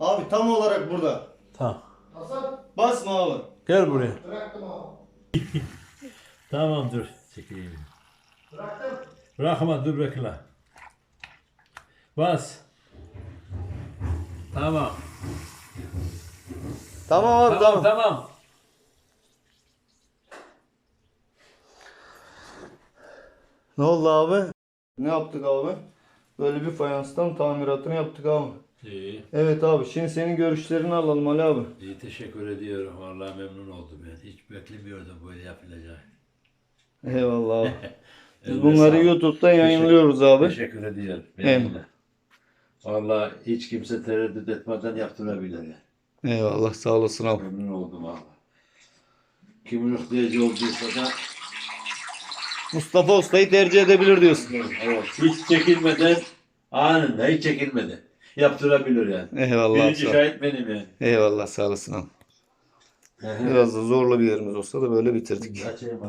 Abi tam olarak burada. Tamam. Basma abi. Gel buraya. tamam dur. Çekeyim. Bırakma dur bekle. Bas. Tamam. Tamam abi Tamam tamam. tamam. Ne oldu abi? Ne yaptık abi? Böyle bir fayanstan tamiratını yaptık abi. İyi. Evet abi şimdi senin görüşlerini alalım Ali abi. İyi teşekkür ediyorum. Vallahi memnun oldum ben. Hiç beklemiyordum böyle yapılacak. Eyvallah abi. Biz bunları sağlık. YouTube'da yayınlıyoruz abi. Teşekkür ediyorum. Eyvallah. Vallahi hiç kimse tereddüt etmeden yaptırabilir yani. Eyvallah sağ olasın abi. Memnun oldum valla. Kimin ihtiyacı olduysa da Mustafa Usta'yı tercih edebilir diyorsun. evet, hiç çekinmeden anında hiç çekinmeden yaptırabilir yani. Eyvallah Birinci sağ ol. şahit benim yani. Eyvallah sağ olasın abi. Biraz da zorlu bir yerimiz olsa da böyle bitirdik. Açayım